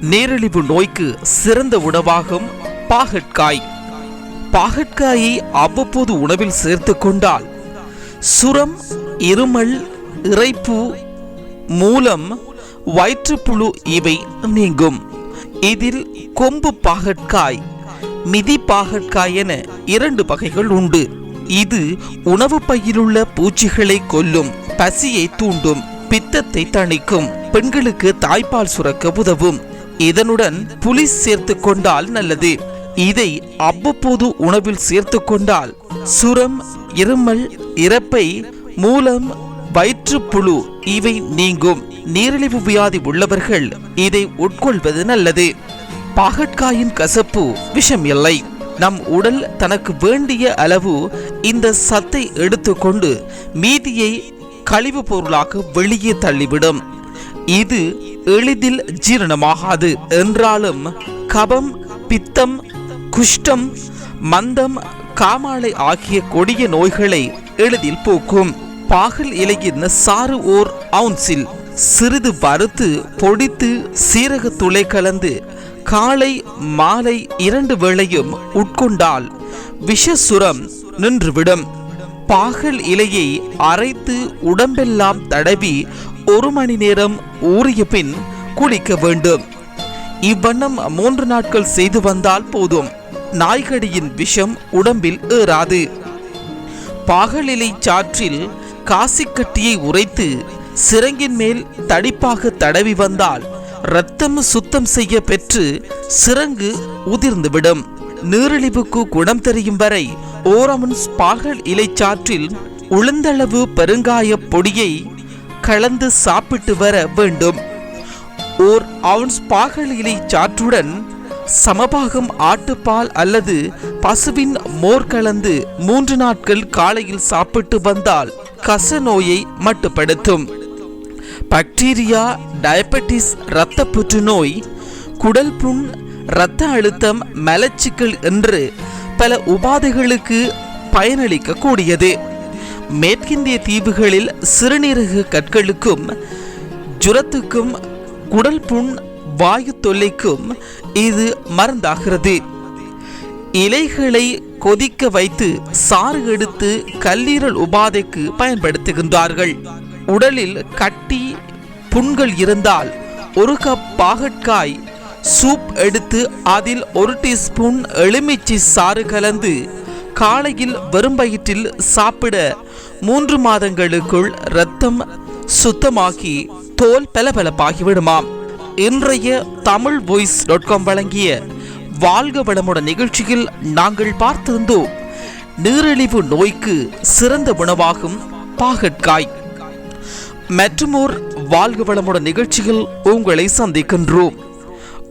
நீரிழிவு நோய்க்கு சிறந்த உணவாகும் பாகற்காய். பாகற்காயை அவ்வப்போது உணவில் சேர்த்துக் கொண்டால் சுரம் இருமல் இறைப்பு மூலம் வயிற்றுப்புழு இவை நீங்கும். இதில் கொம்பு பாகற்காய் மிதி பாகற்காய் என இரண்டு வகைகள் உண்டு. இது உணவு பையிலுள்ள பூச்சிகளை கொல்லும் பசியை தூண்டும் பித்தத்தை தணிக்கும் பெண்களுக்கு தாய்ப்பால் சுரக்க உதவும். இதனுடன் புளி சேர்த்து கொண்டால் நல்லது. இதை அவ்வப்போது உணவில் சேர்த்து கொண்டால் சுரம் இருமல் இறப்பை மூலம் வயிற்றுப்புழு இவை நீங்கும். நீரிழிவு வியாதி உள்ளவர்கள் இதை உட்கொள்வது நல்லது. பாகற்காயின் கசப்பு விஷம் இல்லை. நம் உடல் தனக்கு வேண்டிய அளவு இந்த சத்தை எடுத்துக்கொண்டு மீதியை கழிவு பொருளாக வெளியே தள்ளிவிடும். இது எளிதில் ஜீரணமாகாது. என்றாலும் கபம் பித்தம் குஷ்டம் மந்தம் காமாலை ஆகிய கொடிய நோய்களை எளிதில் போக்கும். பாகல் இலையின் சாறு ஓர் அவுன்சில். சிறிது வறுத்து பொடித்து சீரக துளை கலந்து காலை மாலை இரண்டு வேளையும் உட்கொண்டால் விஷசுரம் நின்றுவிடும். பாகல் இலையை அரைத்து உடம்பெல்லாம் தடவி ஒரு மணி நேரம் ஊறிய பின் குளிக்க வேண்டும். இவ்வண்ணம் மூன்று நாட்கள் செய்து வந்தால் போதும். நாய்கடியின் விஷம் உடம்பில் ஏறாது. பாகலிலை சாற்றில் காசிக்கட்டியை உரைத்து சிறங்கின் மேல் தடிப்பாக தடவி வந்தால் இரத்தம் சுத்தம் செய்ய பெற்று சிறங்கு உதிர்ந்துவிடும். நீரிழிவுக்கு குணம் தெரியும் வரை ஓரமுன்ஸ் பாகல் இலைச்சாற்றில் உளுந்தளவு பெருங்காய பொடியை கலந்து சாப்பிட்டு வர வேண்டும். ஓர் அவுன்ஸ் பாகல் இலை சாற்றுடன் சமபாகம் ஆட்டுப்பால் அல்லது பசுவின் மோர் கலந்து மூன்று நாட்கள் காலையில் சாப்பிட்டு வந்தால் கச நோயை மட்டுப்படுத்தும். பாக்டீரியா டயபெட்டிஸ் இரத்த புற்றுநோய் குடல் புண் இரத்த அழுத்தம் மலச்சிக்கல் என்று பல உபாதைகளுக்கு பயனளிக்க கூடியது மேற்கிந்திய தீவுகளில் சிறுநீரக கற்களுக்கும் ஜுரத்துக்கும் குடல் புண் வாயு தொல்லைக்கும் இது மருந்தாகிறது. இலைகளை கொதிக்க வைத்து சாறு எடுத்து கல்லீரல் உபாதைக்கு பயன்படுத்துகின்றார்கள். உடலில் கட்டி புண்கள் இருந்தால் ஒரு கப் பாகற்காய் சூப் எடுத்து அதில் ஒரு டீஸ்பூன் எலுமிச்சை சாறு கலந்து காலையில் வெறும் வயிற்றில் சாப்பிட மூன்று மாதங்களுக்குள் இரத்தம் சுத்தமாகி தோல் பலபலப்பாகிவிடுமாம் இன்றைய தமிழ் வாய்ஸ் டாட் காம் வழங்கிய வாழ்க வளமுடன் நிகழ்ச்சியில் நாங்கள் பார்த்திருந்தோம் நீரிழிவு நோய்க்கு சிறந்த உணவாகும் பாகற்காய். மற்றுமோர் வாழ்க வளமுடன் நிகழ்ச்சியில் உங்களை சந்திக்கின்றோம்.